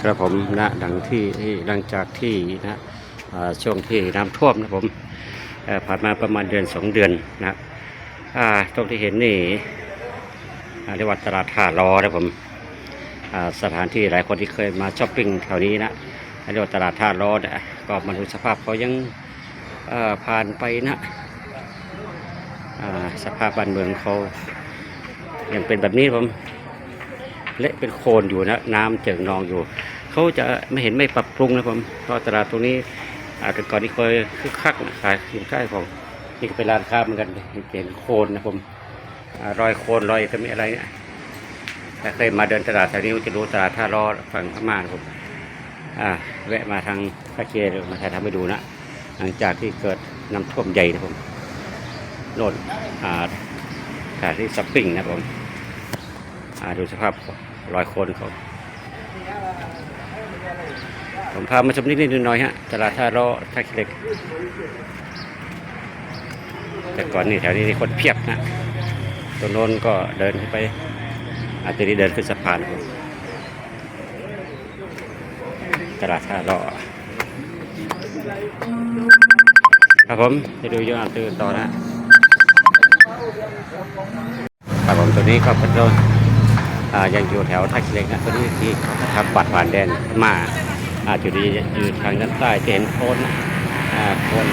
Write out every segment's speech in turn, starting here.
ครับผมนะหลังที่หลังจากที่นะช่วงที่น้ำท่วมนะผมผ่านมาประมาณเดือนสองเดือนนะตรงที่เห็นนี่เรียกว่าตลาดท่ารอนะผมสถานที่หลายคนที่เคยมาช้อปปิ้งแถวนี้นะเรียกว่าตลาดท่ารอนะก็มาดูสภาพเขายังผ่านไปนะสภาพบ้านเมืองเขายังเป็นแบบนี้ผม เละเป็นโคลนอยู่นะน้ำเจิ่งนองอยู่ เขาจะไม่เห็นไม่ปรับปรุงนะผมเพราะตลาดตรงนี้อาแต่ก่อนนี้เคยคึกคักนะขายสินค้าของนี่ก็เป็นร้านค้าเหมือนกันเห็นโคลนนะผมอรอยโคลนรอยก็มีอะไรเนี่ยถ้าเคยมาเดินตลาดแถวนี้จะรู้ตลาดท่ารอฝั่งพม่านะผมอ่าแวะมาทางคาเคียมาถ่ายทำให้ดูนะหลังจากที่เกิดน้ำท่วมใหญ่นะผมโน่นอ่าสถานที่ช้อปปิ้งนะผมอ่าดูสภาพ รอยคลนเขาผมพามาชมนิดนิดหน่อยฮะตลาดท่ารอท่าขี้เหล็ก แต่ก่อนนี่แถวนี้คนเพียบนะตรงโน้นก็เดินไป อาจจะนี้เดินขึ้นสะพานครับตลาดท่ารอครับผมจะดูย้อนตื่นต่อนะครับผมตัวนี้ก็เป็นโดน ยังอยู่แถวท่าขี้เหล็กนะตัวนี้ที่ขาทำบัดผ่านแดนมาอาจุดีอยู่ทางด้านใต้จะเห็นโคนนะอ่าโคน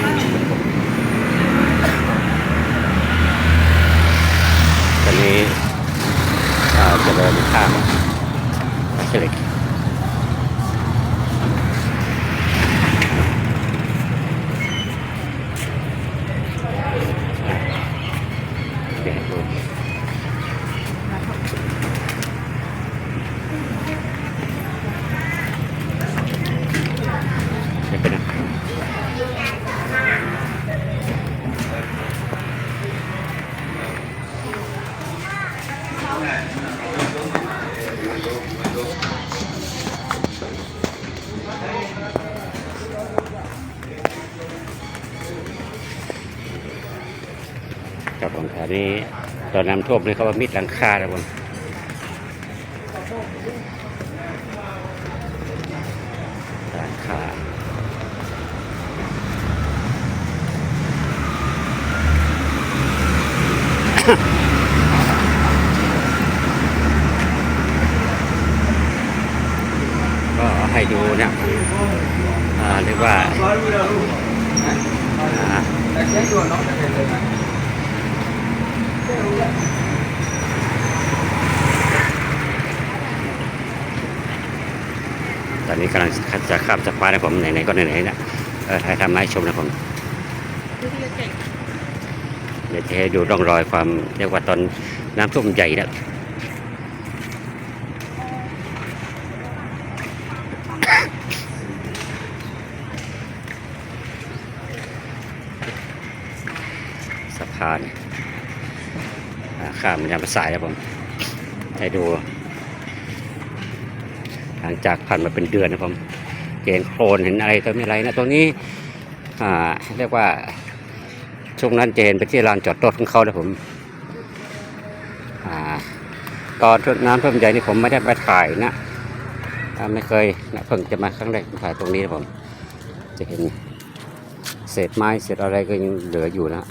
กับผมแถวนี้ตอนน้ำท่วมนี่เขาว่ามิดหลังคาแล้วผมหลังคาก็ให้ดูเนะอ่าเรียกว่าอ่า ตอนนี้กำลังจะข้ามสะพานนะผมไหนๆก็ไหนๆนะเออถ่ายทำมาให้ชมนะผมเดี๋ยวจะให้ดูร่องรอยความเรียกว่าตอนน้ำท่วมใหญ่นะสะพาน ข้ามยามสายแล้วผมให้ดู หลังจากผ่านมาเป็นเดือนนะผมเห็นโคลนเห็นอะไรตัวไม่อะไรนะตรงนี้อ่าเรียกว่าช่วงนั้นจะเห็นไปที่ลานจอดรถของเขานะผมอาตอนน้ำท่วมใหญ่นี่ผมไม่ได้ไปถ่ายนะไม่เคยนะเพิ่งจะมาครั้งแรกถ่ายตรงนี้นะผม จะเห็นเศษไม้เศษอะไรก็ยังเหลืออยู่นะ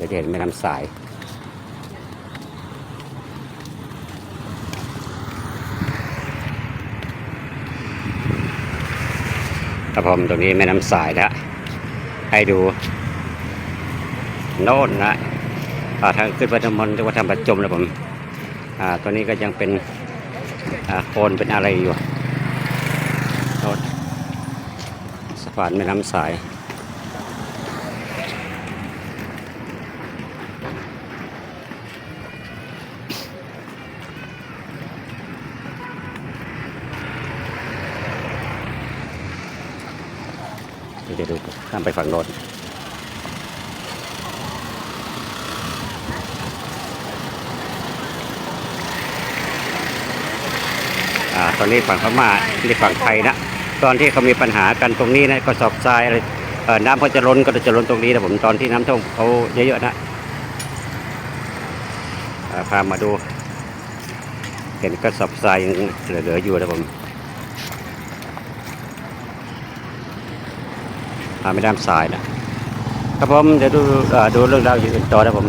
ดี๋ยวจะเห็นแม่น้ำสายครับผมตรงนี้แม่น้ำสายนะ ให้ดู โน่นนะทางขึ้นวัดธรรมนต์วัดธรรมประจมนะผมอ่าตัวนี้ก็ยังเป็นอ่าโคนเป็นอะไรอยู่โน่นสะพานแม่น้ำสาย เดี๋ยวดูข้ามไปฝั่งโน้นอ่าตอนนี้ฝั่งพม่าที่ฝั่งไทยนะ ตอนที่เขามีปัญหากันตรงนี้นะก็สอบทรายอะไรน้ำเขาจะล้นก็จะล้นตรงนี้นะผมตอนที่น้ำท่วมเขาเยอะๆนะพามาดู เห็นกระสอบทรายยังเหลือๆอยู่นะผม พาไปด้านซ้ายนะ ครับผมเดี๋ยวดูเอ่อดูเรื่องราวอย่างอื่นต่อนะผม